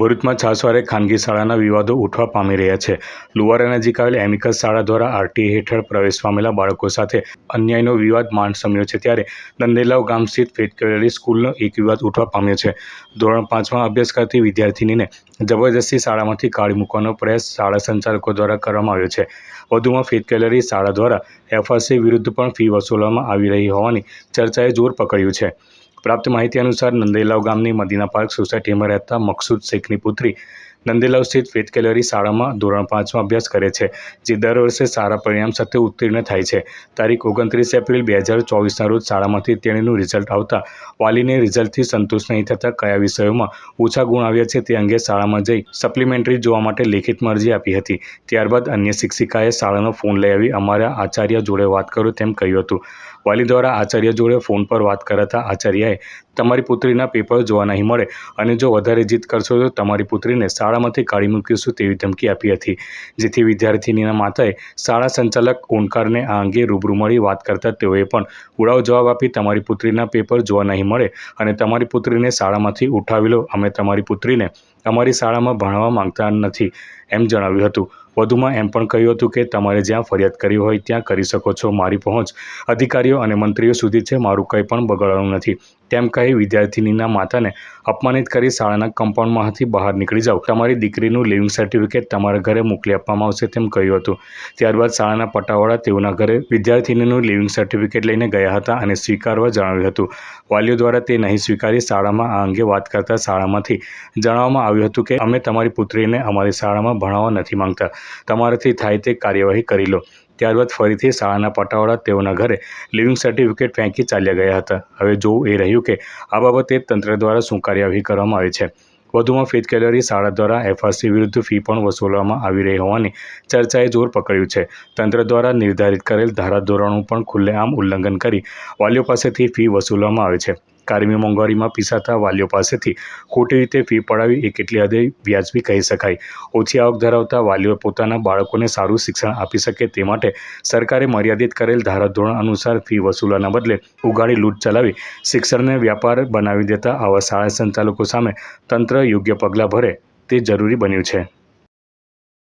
ભરૂચમાં છાસવારે ખાનગી શાળાના વિવાદો ઉઠવા પામી રહ્યા છે. લુવારા નજીક આવેલ એમિકસ શાળા દ્વારા આરટીએ હેઠળ પ્રવેશ પામેલા બાળકો સાથે અન્યાયનો વિવાદ માંડ સમ્યો છે ત્યારે નંદેલાવ ગામ સ્થિત ફેટ કેળરી સ્કૂલનો એક વિવાદ ઉઠવા પામ્યો છે. ધોરણ પાંચમાં અભ્યાસ કરતી વિદ્યાર્થિનીને જબરજસ્તી શાળામાંથી કાઢી મૂકવાનો પ્રયાસ શાળા સંચાલકો દ્વારા કરવામાં આવ્યો છે. વધુમાં ફેટ કેલરી શાળા દ્વારા એફઆરસી વિરુદ્ધ પણ ફી વસૂલવામાં આવી રહી હોવાની ચર્ચાએ જોર પકડ્યું છે. પ્રાપ્ત માહિતી અનુસાર નંદેલાવ ગામની મદીના પાર્ક સોસાયટીમાં રહેતા મકસૂદ શેખની પુત્રી નંદેલાવ સ્થિત ફેથ કેલરી શાળામાં ધોરણ પાંચમાં અભ્યાસ કરે છે, જે દર વર્ષે સારા પરિણામ સાથે ઉત્તીર્ણ થાય છે. તારીખ ઓગણત્રીસ એપ્રિલ બે હજાર ચોવીસના રોજ શાળામાંથી તેણીનું રિઝલ્ટ આવતા વાલીને રિઝલ્ટથી સંતોષ નહીં થતાં કયા વિષયોમાં ઓછા ગુણ આવ્યા છે તે અંગે શાળામાં જઈ સપ્લિમેન્ટરી જોવા માટે લેખિતમાં અરજી આપી હતી. ત્યારબાદ અન્ય શિક્ષિકાએ શાળાનો ફોન લઈ આવી અમારા આચાર્ય જોડે વાત કરો તેમ કહ્યું હતું. વાલી દ્વારા આચાર્ય જોડે ફોન પર વાત કરાતા આચાર્યએ તમારી પુત્રીના પેપર જોવા નહીં મળે અને જો વધારે જીદ કરશો તો તમારી પુત્રીને શાળામાંથી કાઢી મૂકીશું તેવી ધમકી આપી હતી. જેથી વિદ્યાર્થિનીના માતાએ શાળા સંચાલક ઓનકારને આ અંગે રૂબરૂ મળી વાત કરતા તેઓએ પણ ઉડાવ જવાબ આપી તમારી પુત્રીના પેપર જોવા નહીં મળે અને તમારી પુત્રીને શાળામાંથી ઉઠાવી લો. અમે તમારી પુત્રીને અમારી શાળામાં ભણવા માંગતા નથી, એમ જણાવ્યું હતું. વધુમાં એમ પણ કહ્યું હતું કે તમારે જ્યાં ફરિયાદ કરવી હોય ત્યાં કરી શકો છો, મારી પહોંચ. અધિકારીઓ અને મંત્રીઓ સુધી છે, મારું કંઈ પણ બગાડવાનું નથી. તેમ કહી વિદ્યાર્થિનીના માતાને અપમાનિત કરી શાળાના કમ્પાઉન્ડમાંથી બહાર નીકળી જાઓ. તમારી દીકરીનું લિવિંગ સર્ટિફિકેટ તમારા ઘરે મોકલી આપવામાં આવશે તેમ કહ્યું હતું. ત્યારબાદ શાળાના પટાવાળા તેઓના ઘરે વિદ્યાર્થિનીનું લિવિંગ સર્ટિફિકેટ લઈને ગયા હતા અને સ્વીકારવા જણાવ્યું હતું. વાલીઓ દ્વારા તે નહીં સ્વીકારી શાળામાં આ અંગે વાત કરતા શાળામાંથી જણાવવામાં આવ્યું હતું કે અમે તમારી પુત્રીને અમારી શાળામાં ભણાવવા નથી માંગતા. તમારાથી થાય તે કાર્યવાહી કરી લો. ત્યારબાદ ફરીથી શાળાના પટાવાળા તેઓના ઘરે લિવિંગ સર્ટિફિકેટ ફેંકી ચાલ્યા ગયા હતા. હવે જોવું એ રહ્યું કે આ બાબતે તંત્ર દ્વારા શું કાર્યવાહી કરવામાં આવી છે. વધુમાં ફેથ કેલરી શાળા દ્વારા એફઆરસી વિરુદ્ધ ફી પણ વસૂલવામાં આવી રહી હોવાની ચર્ચાએ જોર પકડ્યું છે. તંત્ર દ્વારા નિર્ધારિત કરેલ ધારાધોરણો પણ ખુલ્લેઆમ ઉલ્લંઘન કરી વાલીઓ પાસેથી ફી વસૂલવામાં આવે છે. કાયમી મોંઘવારીમાં પીસાતા વાલીઓ પાસેથી ખોટી રીતે ફી પડાવી એ કેટલી હદે વ્યાજબી કહી શકાય. ઓછી આવક ધરાવતા વાલીઓ પોતાના બાળકોને સારું શિક્ષણ આપી શકે તે માટે સરકારે મર્યાદિત કરેલ ધારાધોરણ અનુસાર ફી વસૂલવાના બદલે ઉગાડી લૂંટ ચલાવી શિક્ષણને વ્યાપાર બનાવી દેતા આવા શાળા સંચાલકો સામે તંત્ર યોગ્ય પગલાં ભરે તે જરૂરી બન્યું છે.